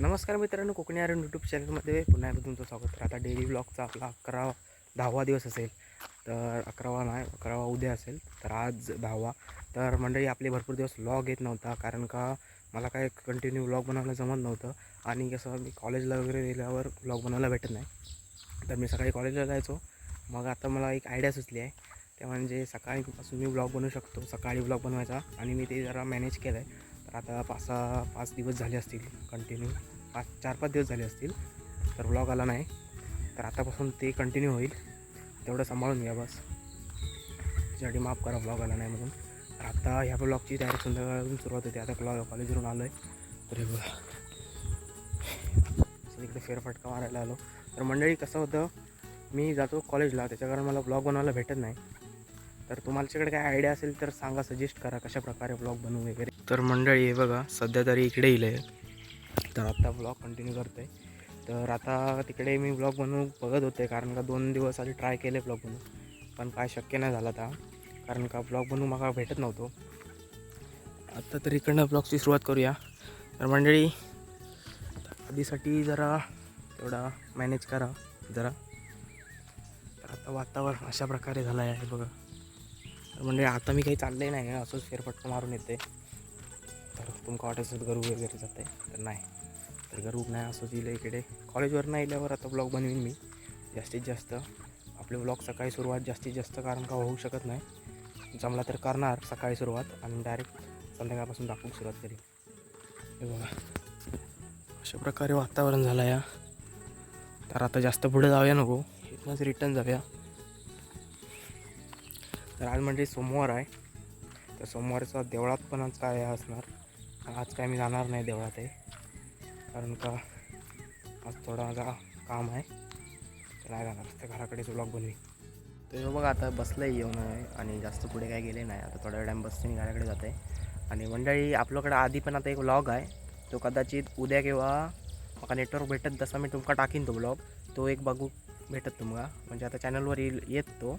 नमस्कार मित्रांनो कोकणी आरण यूट्यूब चॅनलमध्ये पुन्हा एकदा तुमचं स्वागत. तर आता डेली ब्लॉगचा आपला अकरा दहावा दिवस असेल तर अकरावा नाही अकरावा उद्या असेल तर आज दहावा. तर मंडळी आपले भरपूर दिवस व्लॉग येत नव्हता कारण का मला काय कंटिन्यू व्लॉग बनवायला जमत नव्हतं. आणि कसं मी कॉलेजला वगैरे गेल्यावर व्लॉग बनवायला भेटत नाही. तर मी सकाळी कॉलेजला जायचो. मग आता मला एक आयडिया सुचली आहे. ते म्हणजे सकाळीपासून मी ब्लॉग बनवू शकतो सकाळी ब्लॉग बनवायचा. आणि मी ते जरा मॅनेज केलं आहे तर आता पाच सहा पाच दिवस झाले असतील कंटिन्यू पाच चार पाच दिवस झाले असतील तर व्लॉग आला नाही. तर आतापासून ते कंटिन्यू होईल. तेवढं सांभाळून घ्या बस. त्यासाठी माफ करा व्लॉग आला नाही म्हणून. तर आता ह्या ब्लॉगची तयारी संध्याकाळून सुरुवात होते. आता क्लॉ कॉलेजवरून आलो आहे तर हे बघा. इकडे फेरफटका मारायला आलो. तर मंडळी कसं होतं? मी जातो कॉलेजला त्याच्या कारण मला ब्लॉग बनवायला भेटत नाही. तर तुम्हाच्याकडे काय आयडिया असेल तर सांगा सजेस्ट करा कशा प्रकारे ब्लॉग बनवू वगैरे. तर मंडळी हे बघा सध्या तरी इकडे येईल आहे तर आता ब्लॉग कंटिन्यू करतो आहे तर आता तिकडे मी ब्लॉग बनवू बघत होते कारण का दोन दिवस आधी ट्राय केले ब्लॉग बनवू पण काय शक्य नाही झालं आता कारण का ब्लॉग बनवू मला भेटत नव्हतो. आत्ता तर इकडनं ब्लॉगची सुरुवात करूया. तर मंडळी आधीसाठी जरा थोडा मॅनेज करा जरा. तर आता वातावरण अशा प्रकारे झालं आहे बघा. तर म्हणजे आता मी काही चालले नाही असंच फेरफटका मारून येते. तर तुमका वाटत असेल गरू वगैरे जाते तर नाही. तर गरू नाही असंच येईल इकडे. कॉलेजवर नाही आल्यावर आता ब्लॉग बनवीन मी. जास्तीत जास्त. आपले ब्लॉग सकाळी सुरुवात जास्तीत जास्त कारण का होऊ शकत नाही. जमला तर करणार सकाळी सुरुवात आणि डायरेक्ट संध्याकाळपासून दाखवून सुरुवात करेन. हे बघा. अशा प्रकारे वातावरण झालं या. तर आता जास्त पुढे जाऊया नको. इथनंच रिटर्न जाऊया. तर आज म्हणजे सोमवार आहे. तर सोमवारचा देवळात पण काय असणार? आज काय मी जाणार नाही देवळात आहे. कारण का आज थोडा माझा काम आहे. तर नाही जाणार त्या घराकडेच ब्लॉग बनवी. तर बघा आता बसलं आहे येऊन आहे आणि जास्त पुढे काय गेले नाही. आता थोड्या टाईम बसते मी घराकडे जाते. आणि मंडळी आपल्याकडे आधी पण आता एक व्लॉग आहे. तो कदाचित उद्या किंवा मला नेटवर्क भेटत तसा मी तुमका टाकीन तो ब्लॉग तो एक बघू भेटत तुमका. म्हणजे आता चॅनलवर येईल येत. तो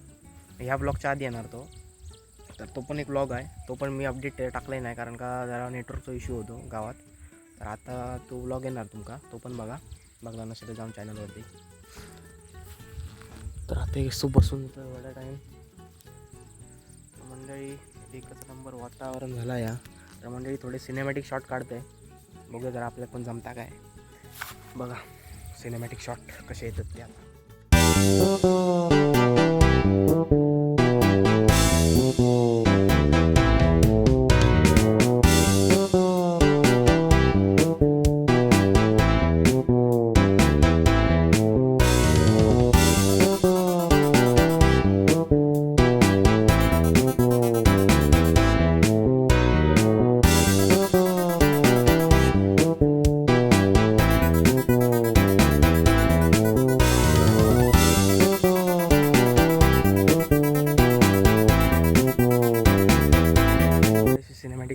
ह्या ब्लॉगच्या आधी येणार तो. तर तो पण एक ब्लॉग आहे. तो पण मी अपडेट टाकलाही नाही कारण का जरा नेटवर्कचा इश्यू होतो गावात. तर आता तो ब्लॉग येणार तुमका. तो पण बघा. बघला नसेल तर जाऊन चॅनलवरती तर आता एक सूप बसून तर एवढा टाईम मंडळी एकच नंबर वातावरण झाला या. तर मंडळी थोडे सिनेमॅटिक शॉट काढते बघूया जरा आपल्याला पण जमता काय. बघा सिनेमॅटिक शॉट कसे येतात ते आता.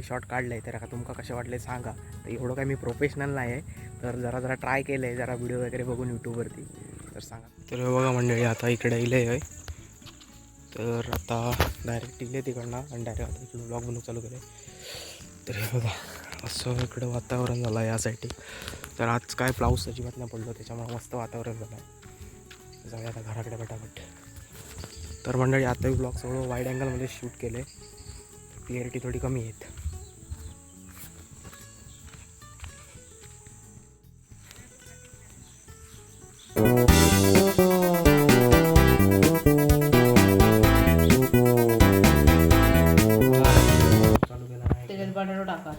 शॉट काढलं आहे तर का तुमका कसे वाटले सांगा. तर एवढं काय मी प्रोफेशनल नाही आहे तर जरा जरा ट्राय केलं आहे जरा व्हिडिओ वगैरे बघून यूट्यूबवरती तर सांगा. तर बघा मंडळी आता इकडे इले आहे. तर आता डायरेक्ट इले तिकडनं आणि डायरेक्ट आता इकडून ब्लॉग बनवू चालू केलं तर हे बघा असं इकडं वातावरण झालं आहे यासाठी. तर आज काय ब्लाऊज अजिबात नाही पडलो त्याच्यामुळे मस्त वातावरण झालं आहे. जाऊया आता घराकडे पटापट. तर मंडळी आताही ब्लॉग सगळं वाईड अँगलमध्ये शूट केले क्लिअरिटी थोडी कमी आहेत. বারো টাকা।